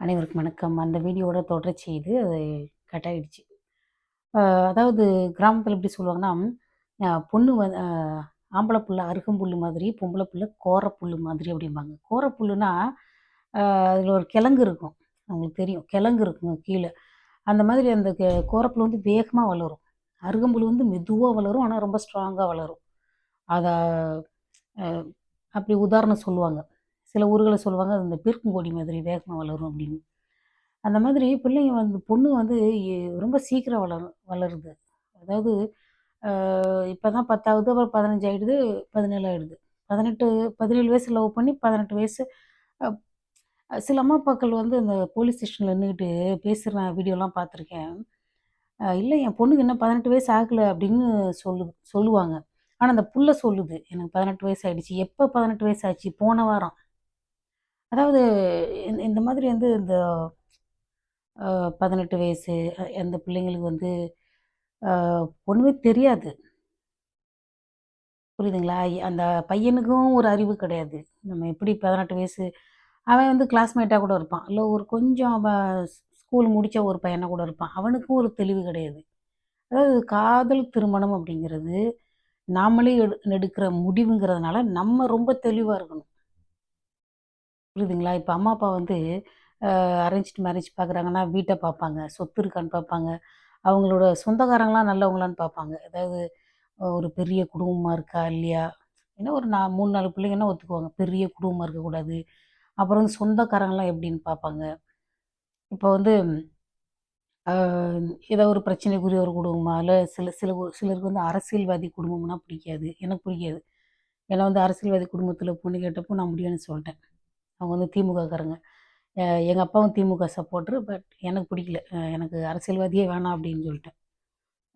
அனைவருக்கும் வணக்கம். அந்த வீடியோட தொடர்ச்சி இது. அது கட் அதாவது கிராமத்தில் எப்படி சொல்லுவாங்கன்னா, பொண்ணு வ அ ஆம்பள அருகம்புல்லு மாதிரி, பொம்பளை புள்ள கோரப்புல் மாதிரி அப்படிம்பாங்க. கோரப்புல்லுனா, அதில் ஒரு கிழங்கு இருக்கும். அவங்களுக்கு தெரியும். கிழங்கு இருக்கும் கீழே அந்த மாதிரி அந்த கோரப்புல் வந்து வேகமாக வளரும். அருகம்புல் வந்து மெதுவாக வளரும். ஆனால் ரொம்ப ஸ்ட்ராங்காக வளரும். அதை அப்படி உதாரணம் சொல்லுவாங்க. சில ஊர்களை சொல்லுவாங்க, அது இந்த பீர்க்கங்கொடி மாதிரி வேகமாக வளரும் அப்படின்னு. அந்த மாதிரி பிள்ளைங்க வந்து பொண்ணு வந்து ரொம்ப சீக்கிரம் வளரும் வளருது. அதாவது இப்போ தான் 10வது அப்புறம் பதினஞ்சு ஆகிடுது பதினேழு ஆகிடுது பதினெட்டு பதினேழு வயசு லவ் பண்ணி 18 வயசு சில அம்மா, அப்பாக்கள் வந்து அந்த போலீஸ் ஸ்டேஷனில் நின்றுக்கிட்டு பேசுகிற வீடியோலாம் பார்த்துருக்கேன். இல்லை என் பொண்ணுக்கு இன்னும் 18 வயசு ஆகலை அப்படின்னு சொல்லு சொல்லுவாங்க. ஆனால் அந்த புள்ள சொல்லுது, "எனக்கு 18 வயசு ஆகிடுச்சி எப்போ பதினெட்டு வயசு ஆச்சு? போன வாரம். அதாவது இந்த இந்த மாதிரி வந்து இந்த பதினெட்டு வயசு அந்த பிள்ளைங்களுக்கு வந்து ஒன்றுமே தெரியாது. புரியுதுங்களா? அந்த பையனுக்கும் ஒரு அறிவு கிடையாது. நம்ம எப்படி 18 வயசு அவன் வந்து கிளாஸ்மேட்டாக கூட இருப்பான். இல்லை ஒரு கொஞ்சம் அவன் ஸ் ஸ்கூல் முடித்த ஒரு பையனாக கூட இருப்பான். அவனுக்கும் ஒரு தெளிவு கிடையாது. அதாவது காதல் திருமணம் அப்படிங்கிறது, நாமளே எடு எடுக்கிற முடிவுங்கிறதுனால நம்ம ரொம்ப தெளிவாக இருக்கணும். புரியுதுங்களா? இப்போ அம்மா, அப்பா வந்து அரேஞ்ச்டு மேரேஜ் பார்க்குறாங்கன்னா, வீட்டை பார்ப்பாங்க. சொத்து இருக்கான்னு பார்ப்பாங்க. அவங்களோட சொந்தக்காரங்களாம் நல்லவங்களான்னு பார்ப்பாங்க. அதாவது ஒரு பெரிய குடும்பமாக இருக்கா? இல்லையா? ஏன்னா ஒரு நான் மூணு நாலு பிள்ளைங்கன்னா ஒத்துக்குவாங்க. பெரிய குடும்பமாக இருக்கக்கூடாது. அப்புறம் வந்து சொந்தக்காரங்களாம் எப்படின்னு பார்ப்பாங்க. இப்போ வந்து ஏதோ ஒரு பிரச்சனைக்குரிய ஒரு குடும்பமாக இல்லை சில சில சிலருக்கு வந்து அரசியல்வாதி குடும்பம்னா பிடிக்காது. எனக்கு பிடிக்காது. ஏன்னா வந்து அரசியல்வாதி குடும்பத்தில் பொண்ணு கேட்டப்போ நான் முடியும்னு சொல்லிட்டேன் அவங்க வந்து திமுககாரங்க. எங்கள் அப்பாவும் திமுக சப்போர்ட்டரு. பட் எனக்கு பிடிக்கல. எனக்கு அரசியல்வாதியே வேணாம் அப்படின்னு சொல்லிட்டேன்.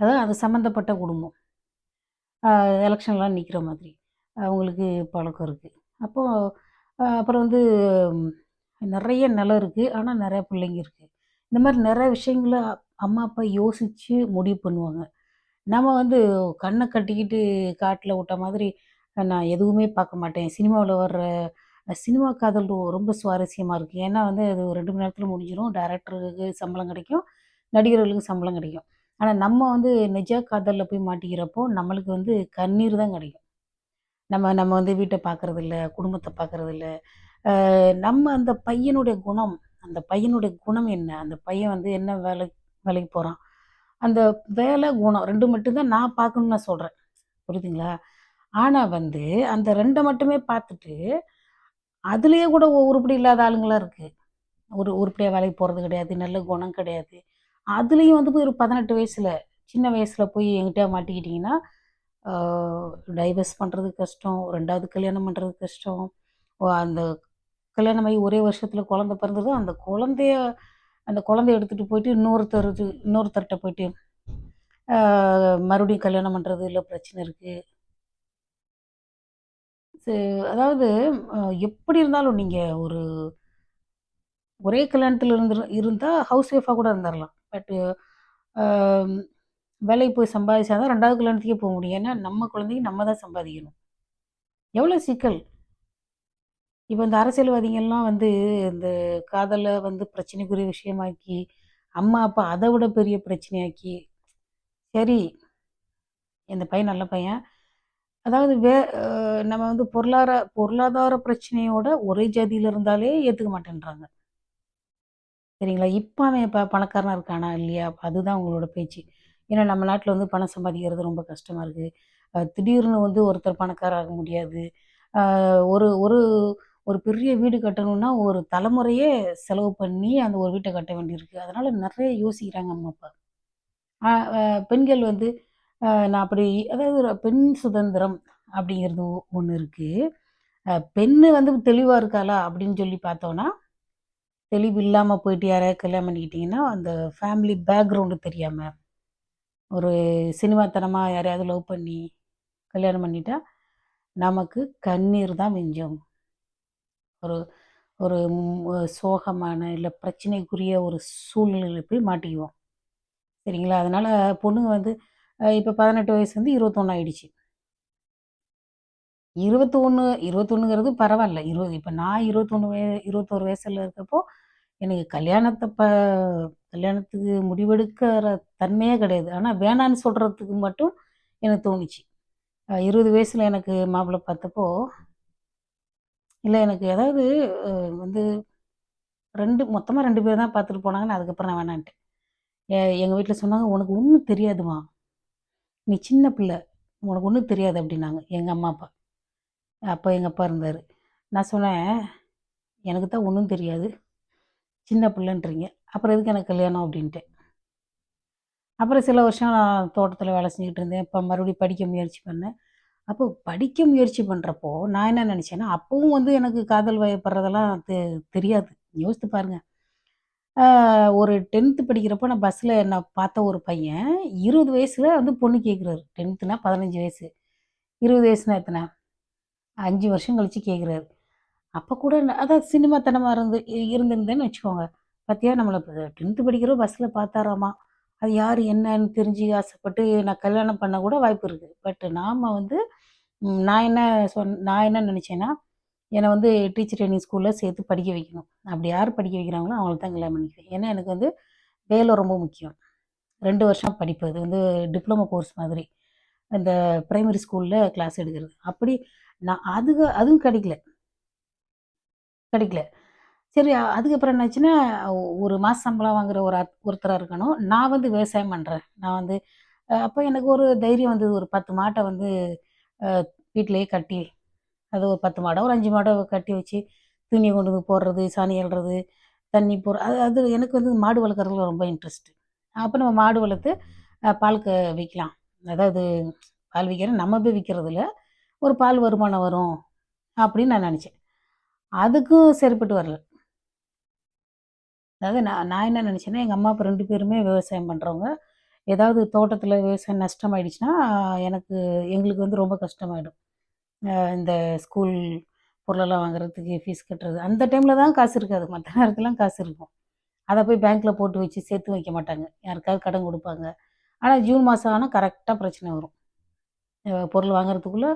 அதான் அது சம்மந்தப்பட்ட குடும்பம். எலெக்ஷன்லாம் நிற்கிற மாதிரி. அவங்களுக்கு பழக்கம் இருக்குது அப்போ அப்புறம் வந்து நிறைய நிலம் இருக்குது ஆனால் நிறைய பிள்ளைங்க இருக்குது இந்த மாதிரி நிறைய விஷயங்கள அம்மா, அப்பா யோசித்து முடிவு பண்ணுவாங்க. நம்ம வந்து கண்ணை கட்டிக்கிட்டு காட்டில் விட்ட மாதிரி, நான் எதுவுமே பார்க்க மாட்டேன். சினிமாவில் வர்ற சினிமா காதல் ரொம்ப சுவாரஸ்யமாக இருக்குது ஏன்னா வந்து அது ஒரு ரெண்டு மணி நேரத்தில் முடிஞ்சிடும் டேரக்டருக்கு சம்பளம் கிடைக்கும். நடிகர்களுக்கு சம்பளம் கிடைக்கும். ஆனால் நம்ம வந்து நிஜ காதலில் போய் மாட்டிக்கிறப்போ, நம்மளுக்கு வந்து கண்ணீர் தான் கிடைக்கும். நம்ம நம்ம வந்து வீட்டை பார்க்கறதில்ல, குடும்பத்தை பார்க்குறதில்ல நம்ம அந்த பையனுடைய குணம், அந்த பையனுடைய குணம் என்ன? அந்த பையன் வந்து என்ன வேலை வேலைக்கு போகிறான் அந்த வேலை, குணம் ரெண்டு மட்டும்தான் நான் பார்க்கணும்னு நான் சொல்கிறேன் புரியுதுங்களா? ஆனால் வந்து அந்த ரெண்டை மட்டுமே பார்த்துட்டு, அதுலேயே கூட உருப்படி இல்லாத ஆளுங்களாம் இருக்குது ஒரு உருப்படியாக வேலைக்கு போகிறது கிடையாது. நல்ல குணம் கிடையாது. அதுலேயும் வந்து போய் ஒரு பதினெட்டு வயசில் சின்ன வயசில் போய் என்கிட்ட மாட்டிக்கிட்டிங்கன்னா டைவர்ஸ் பண்ணுறது கஷ்டம். ரெண்டாவது கல்யாணம் பண்ணுறது கஷ்டம். அந்த கல்யாணம் ஆகி ஒரே வருஷத்தில் குழந்த பிறந்ததும், அந்த குழந்தைய அந்த குழந்தைய எடுத்துகிட்டு போயிட்டு இன்னொருத்தருக்கு இன்னொருத்தர்கிட்ட போயிட்டு, மறுபடியும் கல்யாணம் பண்ணுறது இல்லை பிரச்சனை இருக்குது சே அதாவது எப்படி இருந்தாலும் நீங்கள் ஒரு ஒரே கல்யாணத்தில் இருந்து இருந்தால் ஹவுஸ் ஒய்ஃபாக கூட இருந்துடலாம் பட் வேலைக்கு போய் சம்பாதிச்சா தான் ரெண்டாவது கல்யாணத்துக்கே போக முடியும். ஏன்னா நம்ம குழந்தைக்கு நம்ம தான் சம்பாதிக்கணும். எவ்வளோ சிக்கல்! இப்போ இந்த அரசியல்வாதிகள்லாம் வந்து இந்த காதலை வந்து பிரச்சனைக்குரிய விஷயமாக்கி, அம்மா, அப்பா அதை விட பெரிய பிரச்சனையாக்கி, சரி இந்த பையன் நல்ல பையன். அதாவது வே நம்ம வந்து பொருளாதார பொருளாதார பிரச்சனையோட ஒரே ஜாதியில் இருந்தாலே ஏற்றுக்க மாட்டேன்றாங்க. சரிங்களா? இப்போ அவன் இப்போ பணக்காரனாக இருக்கானா? இல்லையா? அதுதான் அவங்களோட பேச்சு. ஏன்னா நம்ம நாட்டில் வந்து பணம் சம்பாதிக்கிறது ரொம்ப கஷ்டமாக இருக்குது திடீர்னு வந்து ஒருத்தர் பணக்காரர் ஆக முடியாது. ஒரு ஒரு ஒரு பெரிய வீடு கட்டணும்னா, ஒரு தலைமுறையே செலவு பண்ணி அந்த ஒரு வீட்டை கட்ட வேண்டியிருக்கு. அதனால் நிறைய யோசிக்கிறாங்க அம்மா, அப்பா. பெண்கள் வந்து நான் அப்படி அதாவது ஒரு பெண் சுதந்திரம் அப்படிங்கிறது ஒன்று இருக்குது பெண்ணு வந்து தெளிவாக இருக்காளா? அப்படின்னு சொல்லி பார்த்தோன்னா தெளிவு இல்லாமல் போயிட்டு யாரையாவது கல்யாணம் பண்ணிக்கிட்டிங்கன்னா அந்த ஃபேமிலி பேக்ரவுண்டு தெரியாமல் ஒரு சினிமாத்தனமாக யாரையாவது லவ் பண்ணி கல்யாணம் பண்ணிட்டா, நமக்கு கண்ணீர் தான் மிஞ்சும். ஒரு ஒரு சோகமான, இல்லை பிரச்சனைக்குரிய ஒரு சூழ்நிலையில் போய் மாட்டிக்குவோம். சரிங்களா? அதனால் பொண்ணுங்க வந்து இப்போ பதினெட்டு வயசு வந்து 21 ஆயிடுச்சு. 21 21ங்கிறது பரவால்ல. இரு இப்ப நான் 21 வய இருபத்தோரு வயசில் இருக்கப்போ, எனக்கு கல்யாணத்தை ப கல்யாணத்துக்கு முடிவெடுக்கிற தன்மையே கிடையாது. ஆனால் வேணான்னு சொல்கிறதுக்கு மட்டும் எனக்கு தோணுச்சு. இருபது வயசில் எனக்கு மாப்பிள்ளை பார்த்தப்போ இல்லை எனக்கு ஏதாவது வந்து ரெண்டு மொத்தமாக ரெண்டு பேர் தான் பார்த்துட்டு போனாங்கன்னு அதுக்கப்புறம் நான் வேணான்ட்டேன். எங்கள் வீட்டில் சொன்னாங்க, "உனக்கு ஒன்றும் தெரியாதும்மா. நீ சின்ன பிள்ளை. உனக்கு ஒன்றும் தெரியாது" அப்படின்னாங்க எங்கள் அம்மா, அப்பா. அப்போ எங்கள் அப்பா இருந்தார் நான் சொன்னேன், "எனக்கு தான் ஒன்றும் தெரியாது. சின்ன பிள்ளைன்றீங்க. அப்புறம் எதுக்கு எனக்கு கல்யாணம்?" அப்படின்ட்டு அப்புறம் சில வருஷம் நான் தோட்டத்தில் வேலை செஞ்சுக்கிட்டு இருந்தேன். இப்போ மறுபடியும் படிக்க முயற்சி பண்ணேன். அப்போ படிக்க முயற்சி பண்ணுறப்போ நான் என்ன நினச்சேன்னா அப்பவும் வந்து எனக்கு காதல் வயப்படுறதெல்லாம் தெ தெரியாது. யோசித்து பாருங்கள் ஆ ஒரு 10த் படிக்கிறப்போ நான் பஸ்ஸில் என்ன பார்த்த ஒரு பையன் 20 வயசுல வந்து பொண்ணு கேட்குறாரு. 10த்னா 15 வயசு. 20 வயசுனா எத்தன? 5 வருஷம் கழிச்சு கேட்குறாரு. அப்ப கூட நான் அதான் சினிமாத்தனமா இருந்து இருந்திருந்தேன்னு வச்சுக்கோங்க. பார்த்தியா நம்மள டென்த்து 10த் படிக்கிறோம் பஸ்ஸில பார்த்தாராமா. அது யாரு என்னன்னு தெரிஞ்சு ஆசைப்பட்டு நான் கல்யாணம் பண்ண கூட வாய்ப்பு இருக்கு." பட் நாம வந்து ம் நான் என்ன சொன் நான் என்ன நினச்சேன்னா என்னை வந்து டீச்சர் ட்ரைனிங் ஸ்கூலில் சேர்த்து படிக்க வைக்கணும். அப்படி யார் படிக்க வைக்கிறாங்களோ அவங்களுக்கு தான் கல்யாணம் பண்ணிக்கிறேன் ஏன்னா எனக்கு வந்து வேலை ரொம்ப முக்கியம். ரெண்டு வருஷம் படிப்பு. அது வந்து டிப்ளமோ கோர்ஸ் மாதிரி. இந்த ப்ரைமரி ஸ்கூலில் கிளாஸ் எடுக்கிறது. அப்படி நான் அதுக்கு அதுவும் கிடைக்கல. கிடைக்கல. சரி அதுக்கப்புறம் என்னாச்சுன்னா, ஒரு மாத சம்பளம் வாங்குற ஒரு அத் இருக்கணும். நான் வந்து விவசாயம் பண்ணுறேன் நான் வந்து அப்போ எனக்கு ஒரு தைரியம் வந்தது. ஒரு பத்து மாட்டை வந்து வீட்டிலையே கட்டி, அது ஒரு 10 மாடோ, ஒரு அஞ்சு மாடோ கட்டி வச்சு, துணியை கொண்டு வந்து போடுறது, சாணி அள்ளுறது, தண்ணி போடுற அது அது எனக்கு வந்து மாடு வளர்க்குறதுல ரொம்ப இன்ட்ரெஸ்ட்டு அப்போ நம்ம மாடு வளர்த்து பால் க விற்கலாம் அதாவது பால் விற்கிற நம்ம போய் விற்கிறதுல ஒரு பால் வருமானம் வரும். அப்படின்னு நான் நினச்சேன் அதுக்கும் சரிப்பட்டு வரல. அதாவது நான் நான் என்ன நினச்சேன்னா எங்கள் அம்மா, அப்பா ரெண்டு பேருமே விவசாயம் பண்ணுறவங்க ஏதாவது தோட்டத்தில் விவசாயம் நஷ்டமாயிடுச்சுன்னா, எனக்கு எங்களுக்கு வந்து ரொம்ப கஷ்டமாயிடும். இந்த ஸ்கூல் பொருளெல்லாம் வாங்குறதுக்கு, ஃபீஸ் கட்டுறது. அந்த டைமில் தான் காசு இருக்காது. மற்ற நேரத்துலாம் காசு இருக்கும். அதை போய் பேங்க்கில் போட்டு வச்சு சேர்த்து வைக்க மாட்டாங்க. யாருக்காவது கடன் கொடுப்பாங்க ஆனால் ஜூன் மாதம் ஆனால் கரெக்டாக பிரச்சனை வரும். பொருள் வாங்குறதுக்குள்ளே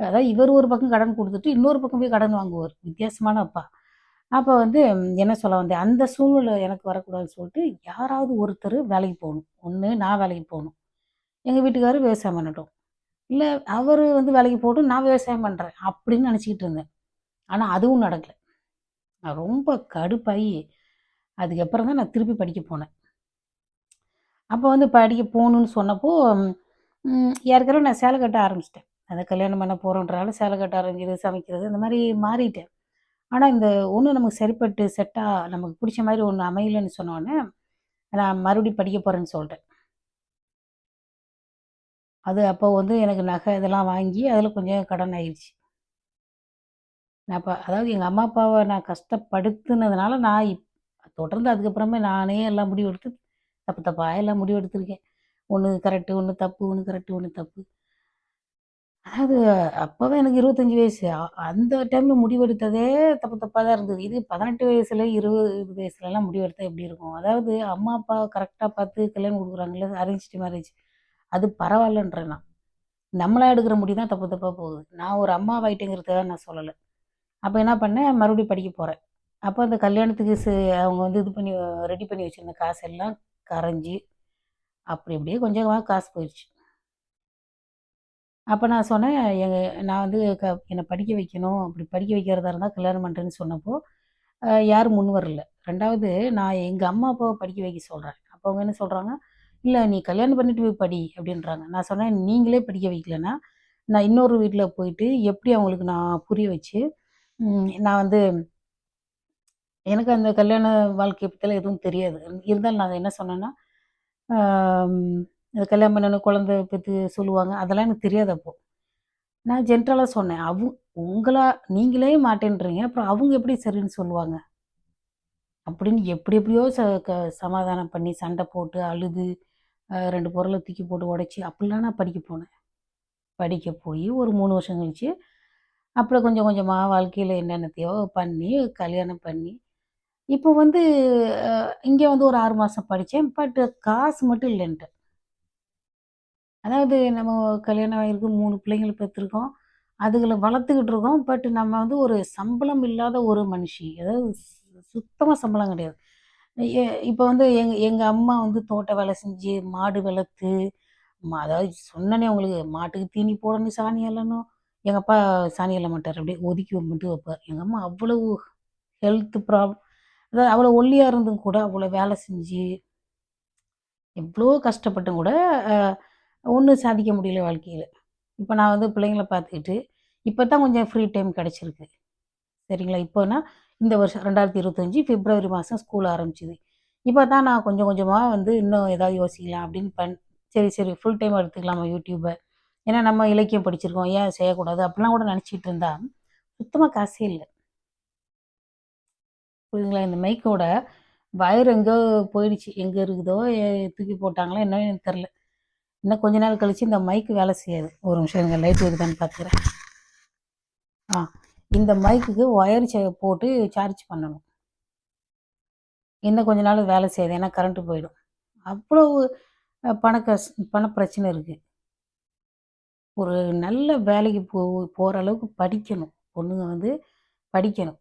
அதாவது இவர் ஒரு பக்கம் கடன் கொடுத்துட்டு இன்னொரு பக்கம் போய் கடன் வாங்குவார் வித்தியாசமான அப்பா. அப்போ வந்து என்ன சொல்ல வந்தேன், அந்த சூழ்நிலை எனக்கு வரக்கூடாதுன்னு சொல்லிட்டு, யாராவது ஒருத்தர் வேலைக்கு போகணும் ஒன்று நான் வேலைக்கு போகணும் எங்கள் வீட்டுக்காரரு விவசாயம் பண்ணட்டும். இல்லை அவர் வந்து வேலைக்கு போட்டு நான் விவசாயம் பண்ணுறேன் அப்படின்னு நினச்சிக்கிட்டு இருந்தேன். ஆனால் அதுவும் நடக்கலை நான் ரொம்ப கடுப்பாயி, அதுக்கப்புறம் தான் நான் திருப்பி படிக்க போனேன். அப்போ வந்து படிக்க போகணுன்னு சொன்னப்போ, ஏற்கனவே நான் சேலை கட்ட ஆரம்பிச்சிட்டேன் அதை கல்யாணம் பண்ண போறோன்றனால சேலை கட்ட ஆரம்பிக்கிறது, சமைக்கிறது இந்த மாதிரி மாறிட்டேன். ஆனால் இந்த ஒன்று நமக்கு சரிப்பட்டு செட்டாக நமக்கு பிடிச்ச மாதிரி ஒன்று அமையலன்னு சொன்னோடனே நான் மறுபடியும் படிக்க போகிறேன்னு சொல்லிட்டேன் அது அப்போ வந்து எனக்கு நகை இதெல்லாம் வாங்கி, அதில் கொஞ்சம் கடன் ஆயிருச்சு. நான் அப்போ அதாவது எங்கள் அம்மா, அப்பாவை நான் கஷ்டப்படுத்துனதுனால, நான் இப் தொடர்ந்து அதுக்கப்புறமே நானே எல்லாம் முடிவெடுத்து, தப்பு தப்பாக எல்லாம் முடிவெடுத்திருக்கேன். ஒன்று கரெக்டு ஒன்று தப்பு, ஒன்று கரெக்டு ஒன்று தப்பு. அதாவது அப்போவே எனக்கு 25 வயசு. அந்த டைமில் முடிவெடுத்ததே தப்பு தப்பாக தான் இருந்தது. இது 18 வயசுல, 20 வயசுலலாம் முடிவெடுத்தால் எப்படி இருக்கும்? அதாவது அம்மா, அப்பா கரெக்டாக பார்த்து கல்யாணம் குடுக்குறாங்கல்ல, அரேஞ்ச்டு மேரேஜ். அது பரவாயில்லன்றேன் நான். நம்மளா எடுக்கிற முடிவு தான் தப்பு தப்பாக போகுது. நான் ஒரு அம்மாவாயிட்டேங்கிறதுக்காக நான் சொல்லலை அப்போ என்ன பண்ணேன், மறுபடியும் படிக்க போகிறேன் அப்போ அந்த கல்யாணத்துக்கு சு அவங்க வந்து இது பண்ணி ரெடி பண்ணி வச்சிருந்த காசெல்லாம் கரைஞ்சி அப்படி அப்படியே கொஞ்சமாக காசு போயிடுச்சு அப்போ நான் சொன்னேன், எங்கள் நான் வந்து க என்னை படிக்க வைக்கணும். அப்படி படிக்க வைக்கிறதா இருந்தால் கல்யாணம் பண்ணுறேன்னு சொன்னப்போ, யாரும் முன் வரல. ரெண்டாவது நான் எங்கள் அம்மா, அப்பாவை படிக்க வைக்க சொல்கிறேன் அப்போ அவங்க என்ன சொல்கிறாங்க இல்லை நீ கல்யாணம் பண்ணிட்டு போய் படி" அப்படின்றாங்க. நான் சொன்னேன், "நீங்களே படிக்க வைக்கலன்னா, நான் இன்னொரு வீட்டில் போயிட்டு எப்படி அவங்களுக்கு நான் புரிய வச்சு, நான் வந்து" எனக்கு அந்த கல்யாண வாழ்க்கை பற்றிலாம் எதுவும் தெரியாது. இருந்தாலும் நான் என்ன சொன்னேன்னா, இந்த கல்யாணம் பண்ணணும், குழந்தை பற்றி சொல்லுவாங்க. அதெல்லாம் எனக்கு தெரியாது அப்போ. நான் ஜென்ரலாக சொன்னேன். அவங்க உங்களா நீங்களே மாட்டேன்றீங்க. அப்புறம் அவங்க எப்படி சரின்னு சொல்லுவாங்க? அப்படின்னு எப்படி எப்படியோ ச க சமாதானம் பண்ணி, சண்டை போட்டு, அழுது, ரெண்டு பொருளை தூக்கி போட்டு உடச்சி அப்படிலாம் நான் படிக்க போனேன். படிக்க போய் ஒரு மூணு வருஷம் கழித்து அப்புறம் கொஞ்சம் கொஞ்சமாக வாழ்க்கையில் என்னென்னத்தையோ பண்ணி, கல்யாணம் பண்ணி, இப்போ வந்து இங்கே வந்து ஒரு ஆறு மாதம் படித்தேன் பட் காசு மட்டும் இல்லைன்ட்டு அதாவது நம்ம கல்யாணம் ஆகிருக்கு, 3 பிள்ளைங்கள பெற்றுருக்கோம் அதுகள வளர்த்துக்கிட்டு இருக்கோம். பட் நம்ம வந்து ஒரு சம்பளம் இல்லாத ஒரு மனுஷி. அதாவது சுத்தமாக சம்பளம் கிடையாது. இப்போ வந்து எங்க எங்கள் அம்மா வந்து தோட்ட வேலை செஞ்சு, மாடு வளர்த்து, ம அதாவது சொன்னனே உங்களுக்கு மாட்டுக்கு தீனி போடணும், சாணி அள்ளணும். எங்கள் அப்பா சாணி அள்ள மாட்டார் அப்படியே ஒதுக்கி மட்டும் வைப்பார். எங்கள் அம்மா அவ்வளவு ஹெல்த் ப்ராப்ளம் அதாவது அவ்வளோ ஒல்லியாக இருந்தும் கூட அவ்வளோ வேலை செஞ்சு, எவ்வளோ கஷ்டப்பட்டும் கூட ஒன்றும் சாதிக்க முடியல வாழ்க்கையில் இப்போ நான் வந்து பிள்ளைங்கள பார்த்துக்கிட்டு, இப்போ தான் கொஞ்சம் ஃப்ரீ டைம் கிடச்சிருக்கு சரிங்களா? இப்போனா இந்த வருஷம் 2025 பிப்ரவரி மாதம் ஸ்கூல் ஆரம்பிச்சது. இப்போ தான் நான் கொஞ்சம் கொஞ்சமாக வந்து இன்னும் ஏதாவது யோசிக்கலாம் அப்படின்னு பண் சரி, சரி ஃபுல் டைம் எடுத்துக்கலாமா யூடியூப்பை ஏன்னா நம்ம இலக்கியம் படிச்சிருக்கோம். ஏன் செய்யக்கூடாது? அப்படிலாம் கூட நினச்சிட்டு இருந்தா, சுத்தமாக காசே இல்லை புரியுதுங்களா? இந்த மைக்கோட வயர் எங்கே போயிடுச்சு. எங்கே இருக்குதோ, தூக்கி போட்டாங்களோ என்னன்னு எனக்கு தெரில இன்னும் கொஞ்ச நாள் கழிச்சு இந்த மைக்கு வேலை செய்யாது. ஒரு நிமிஷம் எங்கள் லைட் இருக்குதான்னு பார்த்துக்கிறேன். ஆ இந்த மைக்குக்கு ஒயர் ச போட்டு சார்ஜ் பண்ணணும். இன்னும் கொஞ்ச நாள் வேலை செய்யாது. ஏன்னா கரண்ட்டு போயிடும். அவ்வளவு பண கஷ் பண பிரச்சனை இருக்குது ஒரு நல்ல வேலைக்கு போ போகிற அளவுக்கு படிக்கணும். பொண்ணுங்க வந்து படிக்கணும்.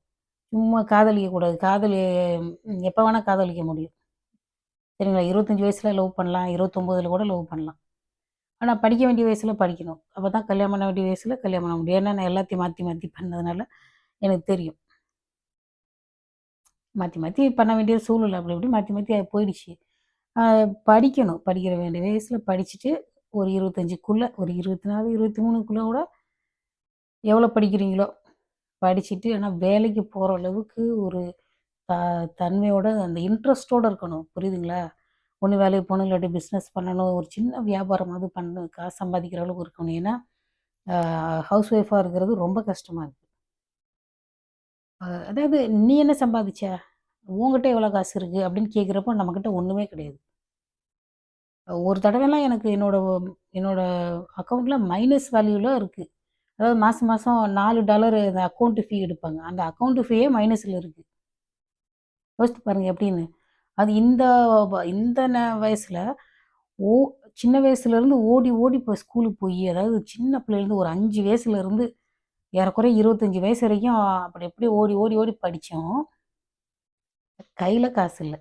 சும்மா காதலிக்கக்கூடாது. காதலி எப்போ வேணால் காதலிக்க முடியும். சரிங்களா? இருபத்தஞ்சி வயசில் லவ் பண்ணலாம். 29ல கூட லவ் பண்ணலாம். ஆனால் படிக்க வேண்டிய வயசில் படிக்கணும். அப்போ தான் கல்யாணம் பண்ண வேண்டிய வயசில் கல்யாணம் பண்ண முடியும். ஏன்னா நான் எல்லாத்தையும் மாற்றி மாற்றி பண்ணதுனால எனக்கு தெரியும். மாற்றி மாற்றி பண்ண வேண்டிய சூழ்நிலை அப்படி இப்படி மாற்றி மாற்றி அது போயிடுச்சு. படிக்கணும். படிக்கிற வேண்டிய வயசில் படிச்சுட்டு ஒரு 25க்குள்ள ஒரு 24, 23க்குள்ள கூட எவ்வளோ படிக்கிறீங்களோ படிச்சுட்டு ஆனால் வேலைக்கு போகிற அளவுக்கு ஒரு த தன்மையோட அந்த இன்ட்ரெஸ்டோடு இருக்கணும். புரியுதுங்களா? ஒன்று வேலைக்கு போகணும், இல்லாட்டி பிஸ்னஸ் பண்ணணும். ஒரு சின்ன வியாபாரமாவது பண்ணணும். காசு சம்பாதிக்கிற அளவுக்கு இருக்கணும். ஏன்னா, ஹவுஸ் ஒய்ஃபாக இருக்கிறது ரொம்ப கஷ்டமாக இருக்குது அதாவது "நீ என்ன சம்பாதிச்ச? உங்ககிட்ட எவ்வளோ காசு இருக்குது அப்படின்னு கேட்குறப்போ நம்மக்கிட்ட ஒன்றுமே கிடையாது. ஒரு தடவைலாம் எனக்கு என்னோட என்னோடய அக்கௌண்ட்டில் மைனஸ் வேல்யூவில் இருக்குது அதாவது மாதம் மாதம் நாலு டாலர் அந்த அக்கௌண்ட்டு ஃபீ எடுப்பாங்க. அந்த அக்கௌண்ட்டு ஃபீயே மைனஸில் இருக்குது யோசித்து பாருங்கள் எப்படின்னு. அது இந்த இந்த வயசில் ஓ சின்ன வயசுலேருந்து ஓடி ஓடி இப்போ ஸ்கூலுக்கு போய் அதாவது சின்ன பிள்ளையிலேருந்து ஒரு அஞ்சு வயசுலேருந்து ஏறக்குறைய 25 வயசு வரைக்கும் அப்படி எப்படி ஓடி ஓடி ஓடி படித்தோம் கையில் காசு இல்லை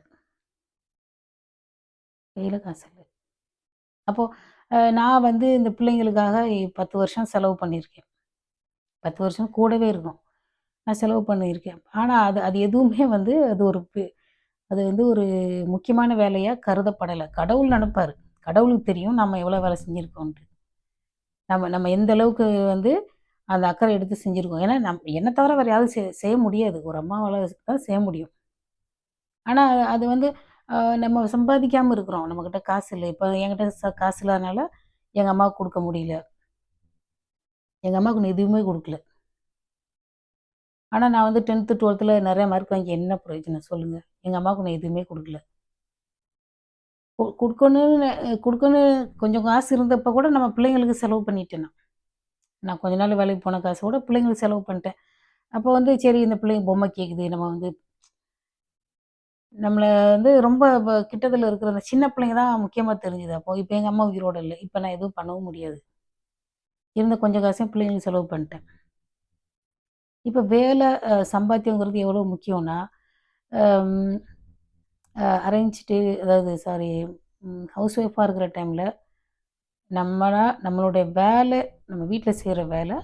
கையில் காசு இல்லை அப்போது நான் வந்து இந்த பிள்ளைங்களுக்காக 10 வருஷம் செலவு பண்ணியிருக்கேன். 10 வருஷம் கூடவே இருக்கும். நான் செலவு பண்ணியிருக்கேன். ஆனால் அது அது எதுவுமே வந்து அது ஒரு அது வந்து ஒரு முக்கியமான வேலையாக கருதப்படலை கடவுள் நினப்பார் கடவுளுக்கு தெரியும் நம்ம எவ்வளோ வேலை செஞ்சுருக்கோன்ட்டு நம்ம நம்ம எந்த அளவுக்கு வந்து அந்த அக்கறை எடுத்து செஞ்சுருக்கோம் ஏன்னா நம் என்ன தவிர வேற யாரும் செய்ய முடியாது. ஒரு அம்மாவால் தான் செய்ய முடியும். ஆனால் அது வந்து நம்ம சம்பாதிக்காமல் இருக்கிறோம். நம்மக்கிட்ட காசு இல்லை இப்போ என்கிட்ட ச காசு இல்லாதனால எங்கள் அம்மாவுக்கு கொடுக்க முடியல. எங்கள் அம்மாவுக்கு எதுவுமே கொடுக்கல ஆனால் நான் வந்து டென்த்து டுவெல்த்தில் நிறையா மார்க் வாங்கி என்ன பிரயோஜனம் சொல்லுங்கள் எங்க அம்மாவுக்கு நான் எதுவுமே கொடுக்கல கொடுக்கணும்னு குடுக்கணும்னு கொஞ்சம் காசு இருந்தப்ப கூட நம்ம பிள்ளைங்களுக்கு செலவு பண்ணிட்டேன் நான். நான் கொஞ்ச நாள் வேலைக்கு போன காசு கூட பிள்ளைங்களுக்கு செலவு பண்ணிட்டேன். அப்போ வந்து சரி இந்த பிள்ளைங்க பொம்மை கேட்குது நம்ம வந்து நம்மளை வந்து ரொம்ப கிட்டத்தில் இருக்கிற அந்த சின்ன பிள்ளைங்க தான் முக்கியமாக தெரிஞ்சுது. அப்போ இப்போ எங்கள் அம்மா உயிரோட இல்லை இப்போ நான் எதுவும் பண்ணவும் முடியாது. இருந்த கொஞ்சம் காசையும் பிள்ளைங்களுக்கு செலவு பண்ணிட்டேன். இப்போ வேலை சம்பாத்தியங்கிறது எவ்வளோ முக்கியம்னா, அரேஞ்சிட்டு அதாவது சாரி ஹவுஸ் ஒய்ஃபாக இருக்கிற டைமில் நம்மளா நம்மளுடைய வேலை நம்ம வீட்டில் செய்கிற வேலை,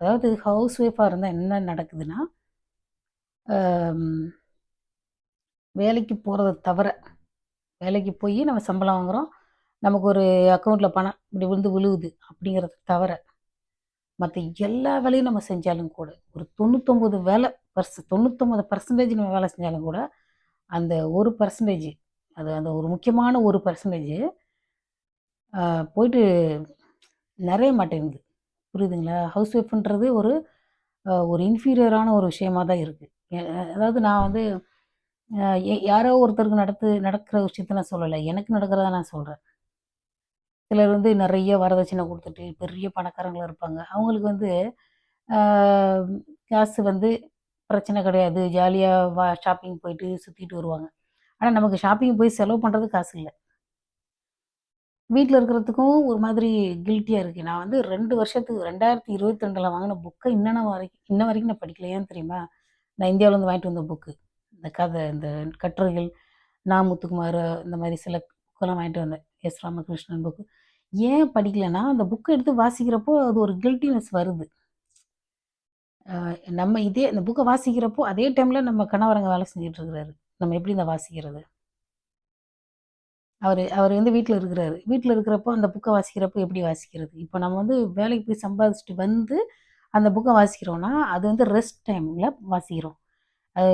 அதாவது ஹவுஸ் ஒய்ஃபாக இருந்தால் என்ன நடக்குதுன்னா, வேலைக்கு போகிறத தவிர, வேலைக்கு போய் நம்ம சம்பளம் வாங்குகிறோம் நமக்கு ஒரு அக்கௌண்ட்டில் பணம் இப்படி விழுந்து விழுகுது அப்படிங்கிறத தவிர, மற்ற எல்லா வேலையும் நம்ம செஞ்சாலும் கூட, ஒரு 99 வேலை பர்ஸ் 99% நம்ம வேலை செஞ்சாலும் கூட, அந்த ஒரு பர்சன்டேஜ் அது அந்த ஒரு முக்கியமான ஒரு பர்சன்டேஜ் போயிட்டு நிறைய மாட்டேங்குது. புரியுதுங்களா? ஹவுஸ் ஒய்ஃப்ன்றது ஒரு ஒரு இன்ஃபீரியரான ஒரு விஷயமா தான் இருக்குது அதாவது நான் வந்து யாரோ ஒருத்தருக்கு நடத்து நடக்கிற விஷயத்த நான் சொல்லலை எனக்கு நடக்கிறத நான் சொல்கிறேன் சிலர் வந்து நிறைய வரதட்சணை கொடுத்துட்டு பெரிய பணக்காரங்களாக இருப்பாங்க. அவங்களுக்கு வந்து காசு வந்து பிரச்சனை கிடையாது. ஜாலியாக வா ஷாப்பிங் போயிட்டு சுற்றிட்டு வருவாங்க. ஆனால் நமக்கு ஷாப்பிங் போய் செலவு பண்ணுறது காசு இல்லை வீட்டில் இருக்கிறதுக்கும் ஒரு மாதிரி கில்ட்டியாக இருக்குது நான் வந்து ரெண்டு வருஷத்துக்கு ரெண்டாயிரத்தி இருபத்தி ரெண்டில் வாங்கின புக்கை இன்னும் வரைக்கும் இன்ன வரைக்கும் நான் படிக்கல. ஏன் தெரியுமா? நான் இந்தியாவிலேருந்து வாங்கிட்டு வந்த புக்கு. இந்த கதை இந்த கட்டுரைகள் நா முத்துக்குமார் இந்த மாதிரி சில புக்கெல்லாம் வாங்கிட்டு வந்தேன் எஸ் ராமகிருஷ்ணன் புக்கு ஏன் படிக்கலைன்னா அந்த புக்கை எடுத்து வாசிக்கிறப்போ அது ஒரு கில்ட்டினஸ் வருது நம்ம இதே இந்த புக்கை வாசிக்கிறப்போ அதே டைமில் நம்ம கணவரங்க வேலை செஞ்சுட்டு இருக்கிறாரு. நம்ம எப்படி இந்த வாசிக்கிறது? அவர் அவர் வந்து வீட்டில் இருக்கிறாரு. வீட்டில் இருக்கிறப்போ அந்த புக்கை வாசிக்கிறப்போ எப்படி வாசிக்கிறது? இப்போ நம்ம வந்து வேலைக்கு போய் சம்பாதிச்சுட்டு வந்து அந்த புக்கை வாசிக்கிறோன்னா அது வந்து ரெஸ்ட் டைமில் வாசிக்கிறோம். அது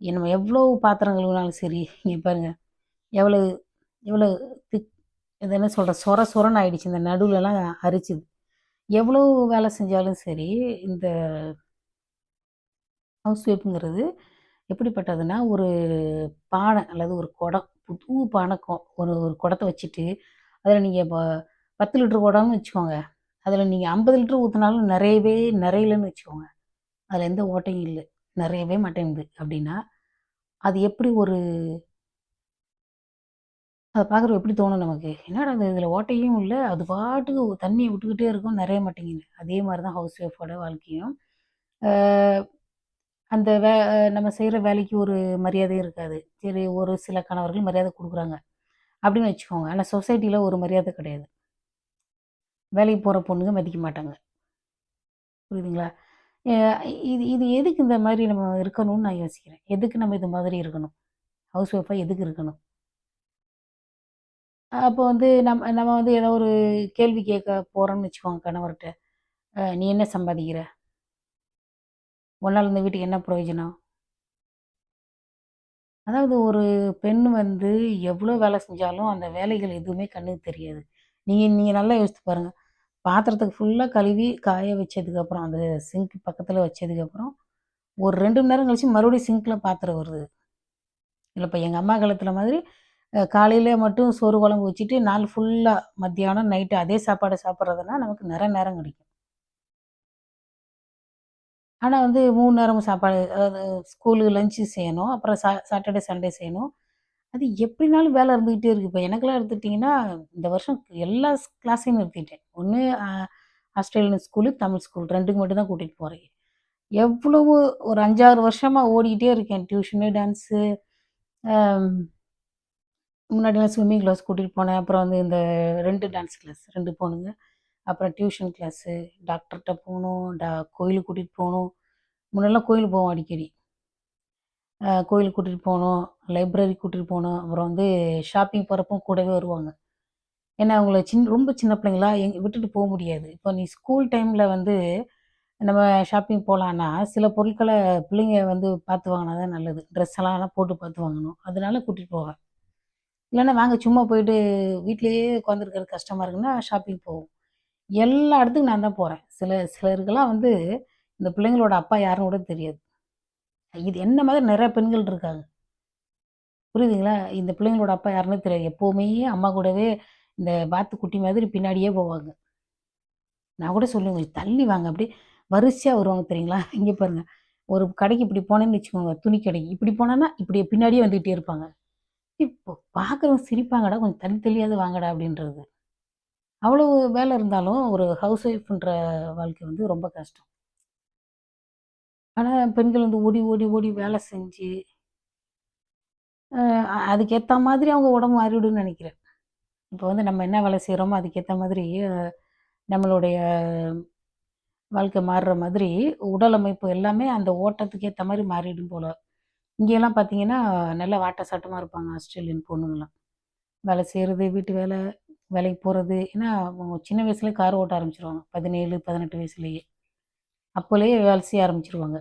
நம்ம எவ்வளோ பாத்திரம் கழுவினாலும் சரி இங்கே பாருங்கள் எவ்வளோ எவ்வளோ திக் இது என்ன சொல்கிற சொர சொரன்னு ஆயிடுச்சு. இந்த நடுவுலலாம் அரிச்சுது. எவ்வளோ வேலை செஞ்சாலும் சரி இந்த ஹவுஸ் ஒய்ஃபுங்கிறது எப்படிப்பட்டதுன்னா ஒரு பானை அல்லது ஒரு குடம் புது பானை கொ ஒரு ஒரு குடத்த வச்சுட்டு அதில் நீங்கள் இப்போ பத்து லிட்டர் குடம்னு வச்சுக்கோங்க. அதில் நீங்கள் ஐம்பது லிட்டர் ஊற்றினாலும் நிறையவே நிறையலன்னு வச்சுக்கோங்க. அதில் எந்த ஓட்டையும் இல்லை. நிறையவே மாட்டேங்குது. அப்படின்னா அது எப்படி ஒரு அதை பார்க்குறப்ப எப்படி தோணும் நமக்கு? என்னடா அது இதில் ஓட்டையும் இல்லை. அது பாட்டுக்கு தண்ணியை விட்டுக்கிட்டே இருக்கும். நிறைய மாட்டேங்குது. அதே மாதிரி தான் ஹவுஸ் ஒய்ஃபோட வாழ்க்கையும். அந்த வே நம்ம செய்கிற வேலைக்கு ஒரு மரியாதையும் இருக்காது. சரி ஒரு சில கணவர்கள் மரியாதை கொடுக்குறாங்க. அப்படின்னு வச்சுக்கோங்க. ஆனால் சொசைட்டியில் ஒரு மரியாதை கிடையாது. வேலைக்கு போகிற பொண்ணுங்க மதிக்க மாட்டாங்க. புரியுதுங்களா? இது இது எதுக்கு இந்த மாதிரி நம்ம இருக்கணும்னு நான் யோசிக்கிறேன். எதுக்கு நம்ம இது மாதிரி இருக்கணும்? ஹவுஸ் ஒய்ஃபாக எதுக்கு இருக்கணும்? அப்போ வந்து நம்ம நம்ம வந்து ஏதோ ஒரு கேள்வி கேட்க போகிறோம்னு வச்சுக்கோங்க கணவர்கிட்ட. நீ என்ன சம்பாதிக்கிற? உன்னால் இந்த வீட்டுக்கு என்ன பிரயோஜனம்? அதாவது ஒரு பெண் வந்து எவ்வளோ வேலை செஞ்சாலும் அந்த வேலைகள் எதுவுமே கண்ணுக்கு தெரியாது. நீங்கள் நீங்கள் நல்லா யோசித்து பாருங்கள் பாத்திரத்துக்கு ஃபுல்லாக கழுவி காய வச்சதுக்கப்புறம் அந்த சிங்க் பக்கத்தில் வச்சதுக்கப்புறம் ஒரு ரெண்டு மணி நேரம் கழிச்சு மறுபடியும் சிங்க்கில் பாத்திரம் வருது. இல்லை இப்போ எங்கள் அம்மா காலத்தில் மாதிரி காலையில் மட்டும் சோறு குழம்பு வச்சுட்டு நாள் ஃபுல்லாக மத்தியானம் நைட்டு அதே சாப்பாடை சாப்பிட்றதுனா நமக்கு நிறைய நேரம் கிடைக்கும். ஆனால் வந்து மூணு நேரமும் சாப்பாடு அதாவது ஸ்கூலு லஞ்சு செய்யணும் அப்புறம் சா சாட்டர்டே சண்டே செய்யணும். அது எப்படினாலும் வேலை இருந்துக்கிட்டே இருக்குது இப்போ எனக்கெல்லாம் எடுத்துட்டிங்கன்னா இந்த வருஷம் எல்லா கிளாஸையும் நிறுத்திட்டேன். ஒன்று ஆஸ்திரேலியன் ஸ்கூலு தமிழ் ஸ்கூல் ரெண்டுக்கு மட்டும் தான் கூட்டிகிட்டு போகிறேன் எவ்வளவு ஒரு அஞ்சாறு வருஷமாக ஓடிக்கிட்டே இருக்கேன். டியூஷனு டான்ஸு முன்னாடிலாம் ஸ்விம்மிங் கிளாஸ் கூட்டிகிட்டு போனேன். அப்புறம் வந்து இந்த ரெண்டு டான்ஸ் கிளாஸ் ரெண்டு போகணுங்க அப்புறம் டியூஷன் கிளாஸு டாக்டர்கிட்ட போகணும் டா கோயிலுக்கு கூட்டிகிட்டு போகணும் முன்னெல்லாம் கோயிலுக்கு போவோம் அடிக்கடி. கோயிலுக்கு கூட்டிகிட்டு போகணும் லைப்ரரி கூட்டிகிட்டு போகணும் அப்புறம் வந்து ஷாப்பிங் போகிறப்போ கூடவே வருவாங்க. ஏன்னா அவங்கள சின் ரொம்ப சின்ன பிள்ளைங்களா எங் விட்டுட்டு போக முடியாது. இப்போ நீ ஸ்கூல் டைமில் வந்து நம்ம ஷாப்பிங் போகலான்னா சில பொருட்களை பிள்ளைங்க வந்து பார்த்து வாங்கினா தான் நல்லது. ட்ரெஸ் எல்லாம் போட்டு பார்த்து வாங்கணும். அதனால கூட்டிகிட்டு போவேன். இல்லைன்னா வாங்க சும்மா போயிட்டு வீட்டிலேயே உட்காந்துருக்கிற கஷ்டமாக இருக்குன்னா ஷாப்பிங் போவோம். எல்லா இடத்துக்கும் நான் தான் போகிறேன் சில சிலருக்கெல்லாம் வந்து இந்த பிள்ளைங்களோட அப்பா யாருன்னு கூட தெரியாது. இது என்ன மாதிரி நிறைய பெண்கள் இருக்காங்க. புரியுதுங்களா? இந்த பிள்ளைங்களோட அப்பா யாருன்னு தெரியாது. எப்போவுமே அம்மா கூடவே இந்த பாத்து குட்டி மாதிரி பின்னாடியே போவாங்க. நான் கூட சொல்லுவேன் கொஞ்சம் தள்ளி வாங்க. அப்படி வரிசையாக வருவாங்க தெரியுங்களா? இங்கே பாருங்க. ஒரு கடைக்கு இப்படி போனேன்னு வச்சுக்கோங்க துணி கடைக்கு. இப்படி போனேன்னா இப்படி பின்னாடியே வந்துக்கிட்டே இருப்பாங்க. இப்போ பார்க்குறவங்க சிரிப்பாங்கடா கொஞ்சம் தள்ளி தள்ளியாவது வாங்கடா அப்படின்றது. அவ்வளோ வேலை இருந்தாலும் ஒரு ஹவுஸ் ஒய்ஃப்ன்ற வாழ்க்கை வந்து ரொம்ப கஷ்டம். ஆனால் பெண்கள் வந்து ஓடி ஓடி ஓடி வேலை செஞ்சு அதுக்கேற்ற மாதிரி அவங்க உடம்பு மாறிவிடுன்னு நினைக்கிறேன். இப்போ வந்து நம்ம என்ன வேலை செய்கிறோமோ அதுக்கேற்ற மாதிரி நம்மளுடைய வாழ்க்கை மாறுற மாதிரி உடல் அமைப்பு எல்லாமே அந்த ஓட்டத்துக்கு ஏற்ற மாதிரி மாறிடும் போல. இங்கெல்லாம் பார்த்தீங்கன்னா நல்ல வாட்ட சாட்டமாக இருப்பாங்க ஆஸ்திரேலியன் பொண்ணுங்களாம் வேலை செய்கிறது வீட்டு வேலை வேலைக்கு போகிறது ஏன்னா அவங்க சின்ன வயசுலேயே கார் ஓட்ட ஆரம்பிச்சிருவாங்க. பதினேழு பதினெட்டு வயசுலேயே. அப்போலேயே வேலை செய்ய ஆரம்பிச்சிருவாங்க.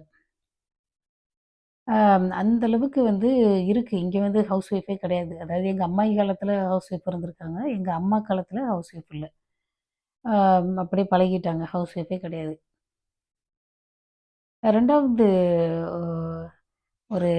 அந்தளவுக்கு அந்த அளவுக்கு வந்து இருக்குது இங்கே வந்து ஹவுஸ் ஒய்ஃபே கிடையாது. அதாவது எங்கள் அம்மாயி காலத்தில் ஹவுஸ் ஒய்ஃப் இருந்திருக்காங்க. எங்கள் அம்மா காலத்தில் ஹவுஸ் ஒய்ஃப் இல்லை. அப்படியே பழகிட்டாங்க. ஹவுஸ் ஒய்ஃபே கிடையாது. ரெண்டாவது ஒரு